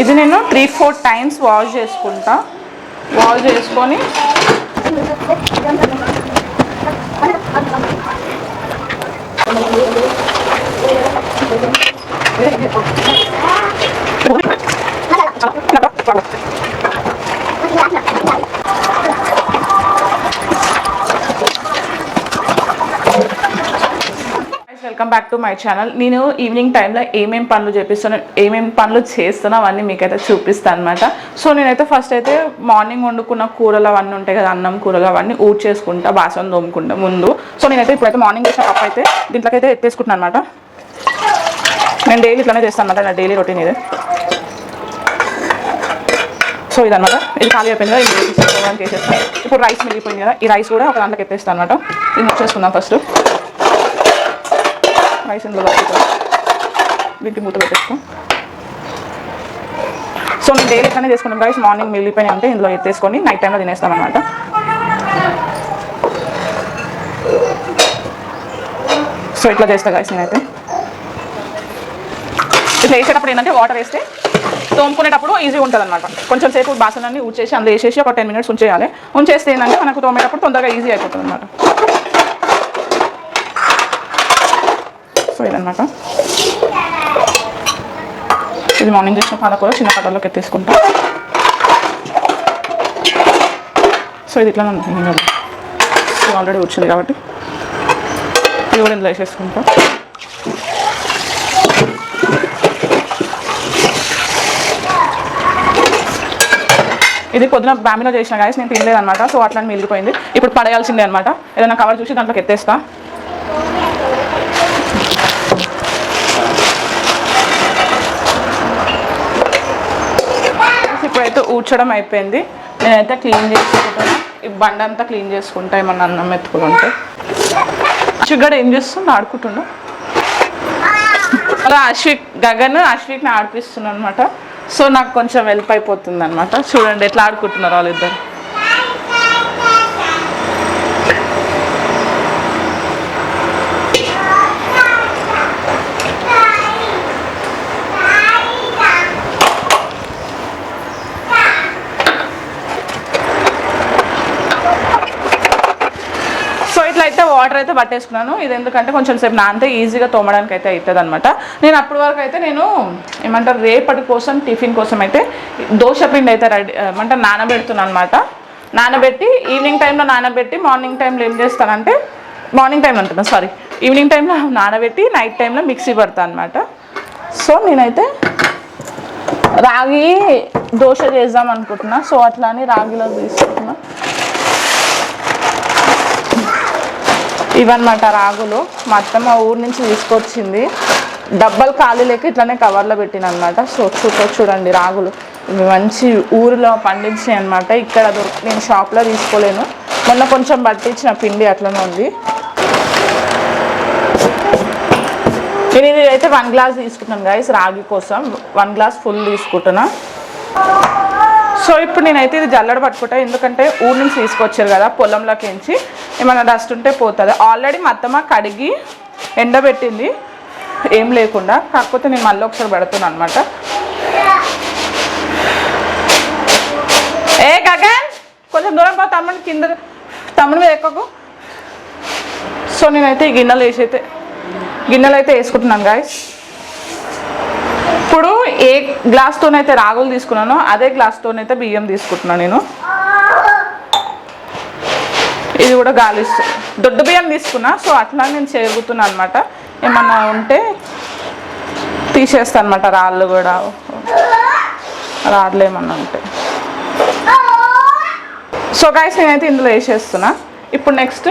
ఇది నేను three four times wash చేసుకుంటా. వాష్ చేసుకొని welcome back to my channel. నేను ఈవినింగ్ టైంలో ఏమేమి పనులు చేపిస్తాను ఏమేమి పనులు చేస్తానో అవన్నీ మీకైతే చూపిస్తాను అనమాట సో నేనైతే ఫస్ట్ అయితే మార్నింగ్ వండుకున్న కూరలు అవన్నీ ఉంటాయి కదా అన్నం కూరలు అవన్నీ ఊడ్ చేసుకుంటా బాసం తోముకుంటా ముందు. సో నేనైతే ఇప్పుడైతే మార్నింగ్ చేసిన పప్పు అయితే దీంట్లోకైతే ఎత్తేసుకుంటున్నాను అనమాట నేను డైలీ ఇట్లానే చేస్తాను అనమాట నా డైలీ రొటీన్ ఇది. సో ఇదన్నమాట. ఇది ఖాళీ అయిపోయింది కదా ఇది వేసేస్తాను ఇప్పుడు రైస్ మిగిలిపోయింది కదా ఈ రైస్ కూడా ఒక దాంట్లోకి ఎత్తేస్తాను అనమాట ఇది మిక్స్ చేసుకుందాం ఫస్ట్ రైస్ ఇందులో వీటికి మూత పెట్టేస్తాం సో నేను డైలీ ఇట్లానే చేసుకుంటాం రైస్ మార్నింగ్ మిగిలిపోయినాయి అంటే ఇందులో ఎత్తేసుకొని నైట్ టైంలో తినేస్తాం అనమాట సో ఇట్లా చేస్తా గైస్ నేనైతే. ఇట్లా వేసేటప్పుడు ఏంటంటే వాటర్ వేస్తే తోముకునేటప్పుడు ఈజీగా ఉంటుంది అనమాట కొంచెం సేపు బాసనాన్ని ఊచేసి అందులో వేసేసి ఒక టెన్ మినిట్స్ ఉంచేయాలి. ఉంచేస్తే ఏంటంటే మనకు తోమేటప్పుడు తొందరగా ఈజీ అయిపోతుంది అనమాట సో ఇదనమాట ఇది మార్నింగ్ చేసిన పాలకూర చిన్న కట్టలోకి ఎత్తేసుకుంటా. సో ఇది ఇట్లా సో ఆల్రెడీ వచ్చింది కాబట్టి. ఇది కూడా ఇందులో వేసేసుకుంటాం. ఇది పొద్దున బ్యామిలో చేసిన గాయస్ నేను తినలేదు అనమాట సో అట్లా మిగిలిపోయింది. ఇప్పుడు పడేయాల్సిందే అనమాట ఏదైనా కవర్ చూసి దాంట్లోకి ఎత్తేస్తా. ఊడ్చడం అయిపోయింది. నేనైతే క్లీన్ చేసుకుంటాను ఈ బండ అంతా క్లీన్ చేసుకుంటా ఏమన్నా అన్నం మెతుకులు ఉంటే షుగర్ ఏం చేస్తుంది ఆడుకుంటుండు. అలా అశ్విక్ గగన్ అశ్విక్ని ఆడిపిస్తున్నాను అనమాట సో నాకు కొంచెం హెల్ప్ అయిపోతుంది అనమాట చూడండి ఎట్లా ఆడుకుంటున్నారు వాళ్ళిద్దరు సో ఇట్లా అయితే పట్టేసుకున్నాను. ఇది ఎందుకంటే కొంచెం సేపు నానితే ఈజీగా తోమడానికి అయితే అవుతుంది అనమాట నేను అప్పటి వరకు అయితే నేను ఏమంటారు రేపటి కోసం టిఫిన్ కోసం అయితే దోశ పిండి అయితే రెడీ ఏమంటారు నానబెడుతున్నాను అనమాట నానబెట్టి ఈవినింగ్ టైంలో నానబెట్టి మార్నింగ్ టైంలో ఏం చేస్తానంటే మార్నింగ్ టైంలో అంటున్నా సారీ ఈవినింగ్ టైంలో నానబెట్టి నైట్ టైంలో మిక్సీ పడతాను అనమాట సో నేనైతే రాగి దోశ చేద్దాం అనుకుంటున్నా. సో అట్లా అని రాగిలో తీసుకుంటున్నా ఇవన్నమాట రాగులు. మా అత్త మా ఊరు నుంచి తీసుకొచ్చింది. డబ్బలు ఖాళీ లేక ఇట్లానే కవర్లో పెట్టిన అనమాట సో చూపో చూడండి రాగులు. ఇవి మంచి ఊరిలో పండించినాయి అనమాట ఇక్కడ దొరికి నేను షాప్లో తీసుకోలేను. మొన్న కొంచెం పట్టించిన పిండి అట్లనే ఉంది. నేను ఇది అయితే వన్ గ్లాస్ తీసుకుంటాను గాయస్ రాగి కోసం. వన్ గ్లాస్ ఫుల్ తీసుకుంటున్నా. సో ఇప్పుడు నేనైతే ఇది జల్లడ పట్టుకుంటా. ఎందుకంటే ఊరు నుంచి తీసుకొచ్చారు కదా పొలంలోకి ఎంచి. ఏమైనా డస్ట్ ఉంటే పోతుంది. ఆల్రెడీ మా అత్తమ్మ కడిగి ఎండబెట్టింది. ఏం లేకుండా. కాకపోతే నేను మళ్ళీ ఒకసారి పెడుతున్నాను అనమాట ఏ గగన్! కొంచెం దూరం పో తమ్ముడు కింద తమ్ముడు మీద ఎక్కకు. సో నేనైతే ఈ గిన్నెలు వేసి అయితే గిన్నెలు అయితే వేసుకుంటున్నాను గాయస్ ఇప్పుడు ఏ గ్లాస్తోనైతే రాగులు తీసుకున్నానో అదే గ్లాస్తోనైతే బియ్యం తీసుకుంటున్నాను నేను. ఇది కూడా గాలిస్తు దొడ్డు బియ్యం తీసుకున్నా సో అట్లా నేను చేరుగుతున్నా అనమాట ఏమన్నా ఉంటే తీసేస్తాను అనమాట రాళ్ళు కూడా. రాళ్ళు ఏమన్నా ఉంటే. సో గాయస్ నేనైతే ఇందులో వేసేస్తున్నా. ఇప్పుడు నెక్స్ట్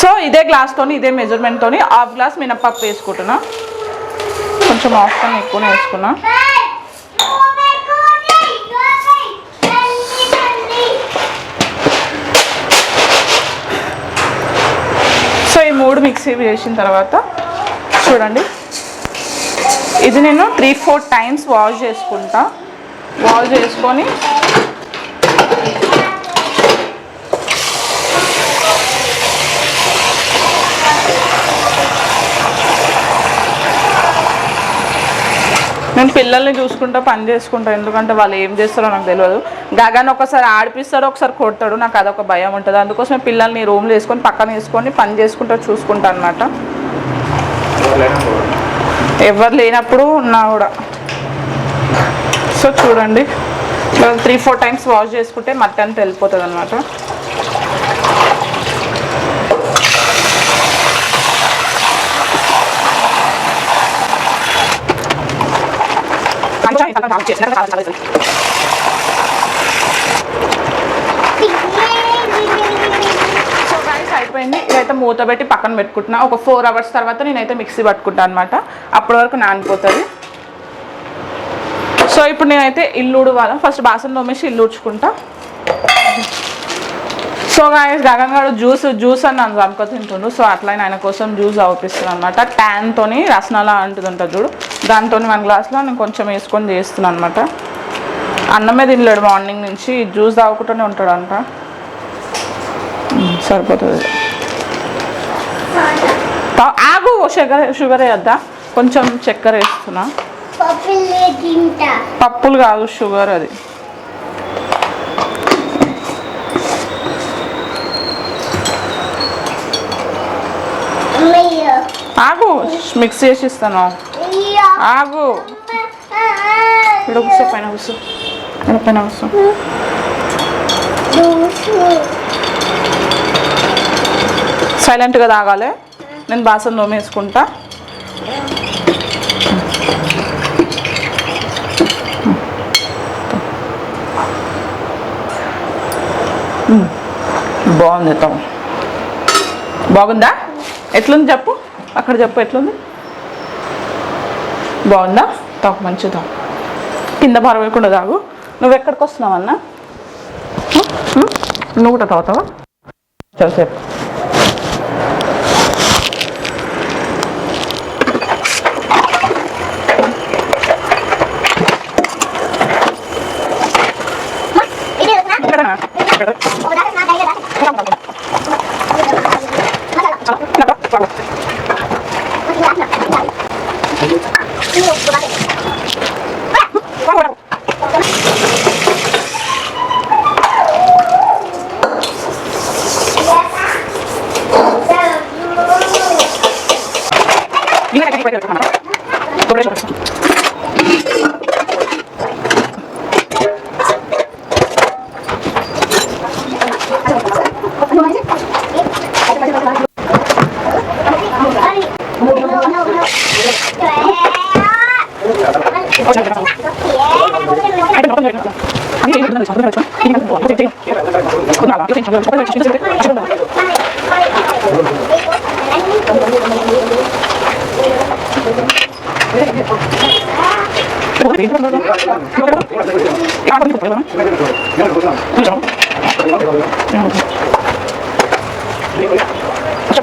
సో ఇదే గ్లాస్తోని ఇదే మెజర్మెంట్తో హాఫ్ గ్లాస్ మినప్పప్పు వేసుకుంటున్నా. కొంచెం ఆఫ్ కన్నా ఎక్కువనే వేసుకున్నా సో ఈ మూడు మిక్సీ చేసిన తర్వాత చూడండి. ఇది నేను త్రీ ఫోర్ టైమ్స్ వాష్ చేసుకుంటా. వాష్ చేసుకొని నేను పిల్లల్ని చూసుకుంటా పని చేసుకుంటా. ఎందుకంటే వాళ్ళు ఏం చేస్తారో నాకు తెలియదు గగన్ ఒకసారి ఆడిపిస్తాడు ఒకసారి కొడతాడు. నాకు అదొక భయం ఉంటుంది. అందుకోసం పిల్లల్ని రూమ్లో వేసుకొని పక్కన వేసుకొని పని చేసుకుంటా చూసుకుంటా అనమాట ఎవరు లేనప్పుడు ఉన్నా కూడా. సో చూడండి. త్రీ ఫోర్ టైమ్స్ వాష్ చేసుకుంటే మట్టి అంతా వెళ్ళిపోతుంది అనమాట అయిపోయింది. ఇదైతే మూత పెట్టి పక్కన పెట్టుకుంటున్నా. ఒక ఫోర్ అవర్స్ తర్వాత నేనైతే మిక్సీ పట్టుకుంటాను అనమాట అప్పటి వరకు నానిపోతుంది. సో ఇప్పుడు నేనైతే ఇల్లు ఉడవాల ఫస్ట్ బాసన తోమేసి ఇల్లు ఉడ్చుకుంటా సో గాయస్ గగన్ గారు జ్యూస్ జ్యూస్ అని నన్ను చంపక తింటుండు సో అట్లా ఆయన కోసం జ్యూస్ అవుపిస్తున్నాను అనమాట ట్యాన్తోని రసనాల అంటుంది ఉంటుంది చూడు. దాంతో వన్ గ్లాస్లో నేను కొంచెం వేసుకొని చేస్తున్నాను అనమాట అన్నమే తినలేడు మార్నింగ్ నుంచి. జ్యూస్ తాగుకుంటూనే ఉంటాడు అంట సరిపోతుంది. ఆగు షుగర్ షుగర్ వేయద్దా? కొంచెం చక్కెర వేస్తున్నా. పప్పులు కాదు షుగర్ అది. ఆగు మిక్స్ చేసి ఇస్తాను. ఆగు. ఇక్కడ కూర్చో పైన కూర్చో. ఇక్కడ పైన కూర్చో. సైలెంట్గా తాగాలి. నేను బాసం తోమేసుకుంటా మ్మ్. బాగుంది తావు బాగుందా? ఎట్లుంది చెప్పు? అక్కడ చెప్పు ఎట్లుంది? బాగుందా? తాగు మంచి తాగు. కింద పరవేయకుండా తాగు. నువ్వు ఎక్కడికి వస్తున్నావు అన్న? నువ్వు కూడా తాగుతావా? చాలాసేపు. আচ্ছা তো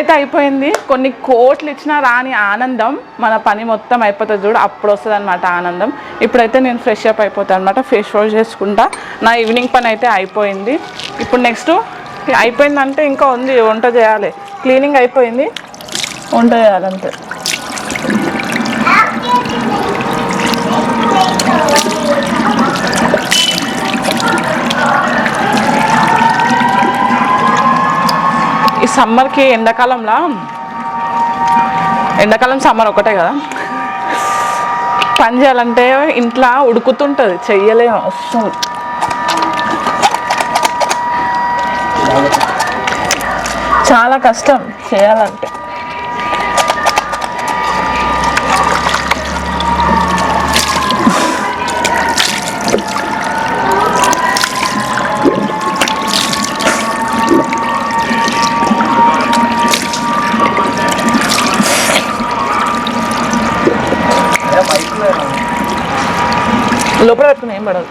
అయితే అయిపోయింది. కొన్ని కోట్లు ఇచ్చినా రాని ఆనందం మన పని మొత్తం అయిపోతుంది చూడు. అప్పుడు వస్తుంది అనమాట ఆనందం. ఇప్పుడైతే నేను ఫ్రెష్ అప్ అయిపోతాను అనమాట ఫేస్ వాష్ చేసుకుంటా. నా ఈవినింగ్ పని అయితే అయిపోయింది. ఇప్పుడు నెక్స్ట్ అయిపోయిందంటే ఇంకా ఉంది. వంట చేయాలి. క్లీనింగ్ అయిపోయింది. వంట చేయాలంతే ఈ సమ్మర్కి ఎండాకాలంలో? ఎండాకాలం సమ్మర్ ఒకటే కదా? పని చేయాలంటే ఇంట్లో ఉడుకుతుంటుంది చెయ్యలేము అస్సలు. చాలా కష్టం చేయాలంటే. లోపల పెట్టుకుని ఏం పడదు.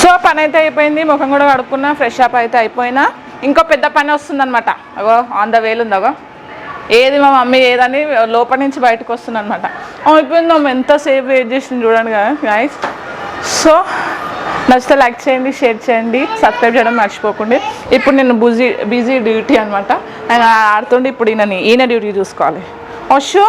సో పని అయితే అయిపోయింది. ముఖం కూడా కడుక్కున్నా ఫ్రెష్ అప్ అయితే అయిపోయినా. ఇంకో పెద్ద పని వస్తుందన్నమాట. అగో ఆన్ ద వేలు ఉంది అగో ఏది మా మమ్మీ ఏదని లోపల నుంచి బయటకు వస్తుందనమాట అయిపోయిందో అయిపోయింది ఎంతసేపు వెయిట్ చేసింది చూడండి కదా గాయస్ సో నచ్చితే లైక్ చేయండి షేర్ చేయండి సబ్స్క్రైబ్ చేయడం మర్చిపోకండి. ఇప్పుడు నేను బిజీ బిజీ డ్యూటీ అనమాట ఆయన ఆడుతుండే ఇప్పుడు ఈయనని ఈయన డ్యూటీ చూసుకోవాలి. అషో